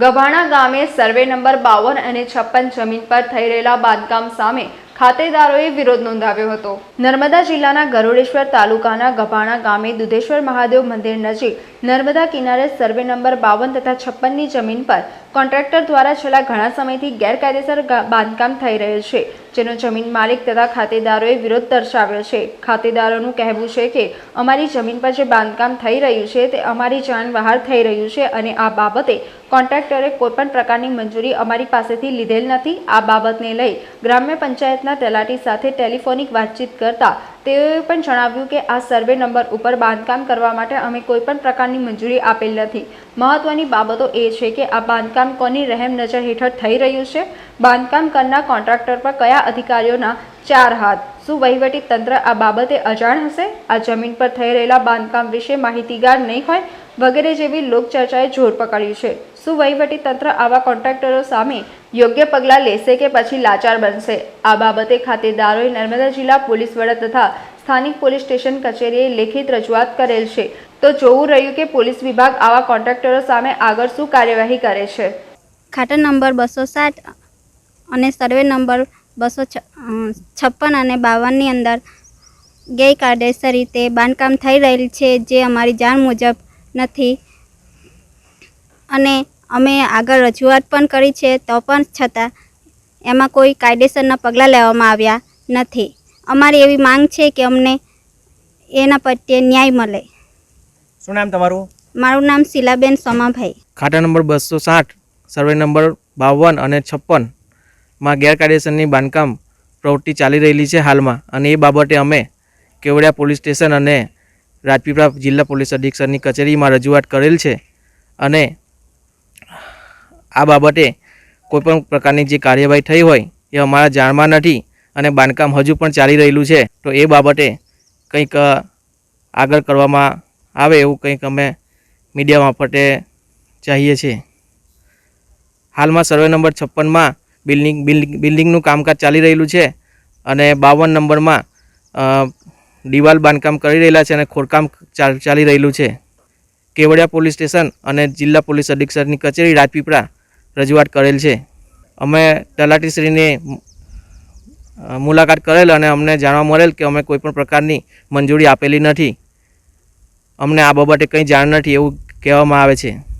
ગભાણા ગામે survey number બાવન અને છપ્પન જમીન પર થઈ રહેલા બાંધકામ સામે ખાતેદારોએ વિરોધ નોંધાવ્યો હતો. નર્મદા જિલ્લાના ગરુડેશ્વર તાલુકાના ગભાણા ગામે દુધેશ્વર મહાદેવ મંદિર નજીક નર્મદા કિનારે સર્વે નંબર બાવન તથા છપ્પનની જમીન પર કોન્ટ્રાક્ટર દ્વારા છેલ્લા ઘણા સમયથી ગેરકાયદેસર બાંધકામ થઈ રહ્યું છે. જેનો જમીન માલિક તથા ખાતેદારોએ વિરોધ દર્શાવ્યો છે. ખાતેદારોનું કહેવું છે કે, અમારી જમીન પર જે બાંધકામ થઈ રહ્યું છે તે અમારી જાણ બહાર થઈ રહ્યું છે અને આ બાબતે કોન્ટ્રાક્ટરે કોઈપણ પ્રકારની મંજૂરી અમારી પાસેથી લીધેલ નથી. આ બાબતને લઈ ગ્રામ્ય પંચાયતના તલાટી સાથે ટેલિફોનિક વાતચીત કરતા તેઓએ પણ જણાવ્યું કે આ સર્વે નંબર ઉપર બાંધકામ કરવા માટે અમે કોઈપણ પ્રકારની મંજૂરી આપેલ નથી. મહત્વની બાબતો એ છે કે આ બાંધકામ કોની રહેમ નજર હેઠળ થઈ રહ્યું છે? બાંધકામ કરનાર કોન્ટ્રાક્ટર પર કયા અધિકારીઓના ચાર હાથ? શું વહીવટી તંત્ર આ બાબતે અજાણ હશે? આ જમીન પર થઈ રહેલા બાંધકામ વિશે માહિતીગાર નહીં હોય વગેરે જેવી લોકચર્ચાએ જોર પકડ્યું છે. શું વહીવટી તંત્ર આવા કોન્ટ્રાક્ટરો સામે યોગ્ય પગલાં લેશે કે પછી લાચાર બનશે? આ બાબતે ખાતેદારોએ નર્મદા જિલ્લા પોલીસ વડા તથા સ્થાનિક પોલીસ સ્ટેશન કચેરીએ લેખિત રજૂઆત કરેલ છે. તો જોવું રહ્યું કે પોલીસ વિભાગ આવા કોન્ટ્રાક્ટરો સામે આગળ શું કાર્યવાહી કરે છે. ખાતા નંબર બસો સાત અને સર્વે નંબર બસો છપ્પન અને બાવનની અંદર ગેરકાયદેસર રીતે બાંધકામ થઈ રહેલ છે જે અમારી જાણ મુજબ નથી. અને અમે આગળ રજૂઆત પણ કરી છે તો પણ છતાં એમાં કોઈ કાયદેસરના પગલાં લેવામાં આવ્યા નથી. અમારી એવી માંગ છે કે અમને એના પ્રત્યે ન્યાય મળે. શું નામ તમારું? મારું નામ શીલાબેન સોમાભાઈ. ખાતા નંબર બસો સાઠ સર્વે નંબર બાવન અને છપ્પનમાં ગેરકાયદેસરની બાંધકામ પ્રવૃત્તિ ચાલી રહેલી છે હાલમાં અને એ બાબતે અમે કેવડિયા પોલીસ સ્ટેશન અને રાજપીપળા જિલ્લા પોલીસ અધિક્ષકની કચેરીમાં રજૂઆત કરેલ છે અને આ બાબતે કોઈપણ પ્રકારની જે કાર્યવાહી થઈ હોય એ અમારા જાણમાં નથી અને બાંધકામ હજુ પણ ચાલી રહેલું છે. તો એ બાબતે કંઈક આગળ કરવામાં આવે એવું કંઈક અમે મીડિયા મારફતે ચાહીએ છીએ. હાલમાં સર્વે નંબર છપ્પનમાં બિલ્ડિંગ બિલ્ડિંગ, બિલ્ડિંગનું કામકાજ ચાલી રહેલું છે અને બાવન નંબરમાં દિવાલ બાંધકામ કરી રહેલા છે અને ખોદકામ ચાલ- રહેલું છે. કેવડિયા પોલીસ સ્ટેશન અને જિલ્લા પોલીસ અધિક્ષકની કચેરી રાજપીપળા રજૂઆત કરેલ છે. અમે તલાટીશ્રીની મુલાકાત કરેલ અને અમને જાણવા મળેલ કે અમે કોઈપણ પ્રકારની મંજૂરી આપેલી નથી. અમને આ બાબતે કંઈ જાણ નથી એવું કહેવામાં આવે છે.